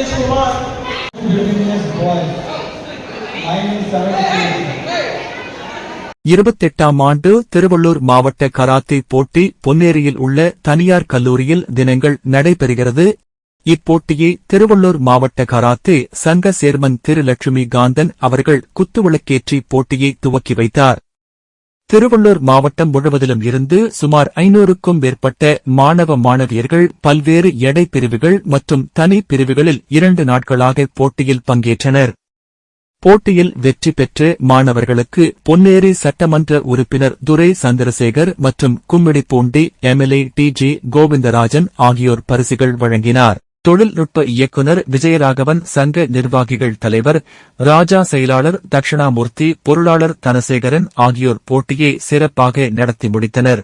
Ramesh Kumar. இருபத்தெட்டாம் ஆண்டு திருவள்ளூர் மாவட்ட கராத்தே போட்டி பொன்னேரியில் உள்ள தனியார் கல்லூரியில் தினங்கள் நடைபெறுகிறது இப்போட்டியை திருவள்ளூர் மாவட்ட கராத்தே சங்க சேர்மன் திரு லட்சுமி காந்தன் அவர்கள் குத்துவிளக்கேற்றி போட்டியை துவக்கி வைத்தார் திருவள்ளூர் மாவட்டம் முழுவதிலும் இருந்து சுமார் ஐநூறுக்கும் மேற்பட்ட மாணவ மாணவியர்கள் பல்வேறு எடை பிரிவுகள் மற்றும் தனி பிரிவுகளில் இரண்டு நாட்களாக போட்டியில் பங்கேற்றனர். போட்டியில் வெற்றி பெற்ற மாணவர்களுக்கு பொன்னேரி சட்டமன்ற உறுப்பினர் துரை சந்திரசேகர் மற்றும் Gummidipoondi MLA T G Govindarajan ஆகியோர் பரிசுகள் வழங்கினார். தொழில்நுட்ப இயக்குநர் விஜயராகவன் சங்க நிர்வாகிகள் தலைவர் ராஜா செயலாளர் தட்சிணாமூர்த்தி பொருளாளர் தனசேகரன் ஆகியோர் போட்டியை சிறப்பாக நடத்தி முடித்தனர்.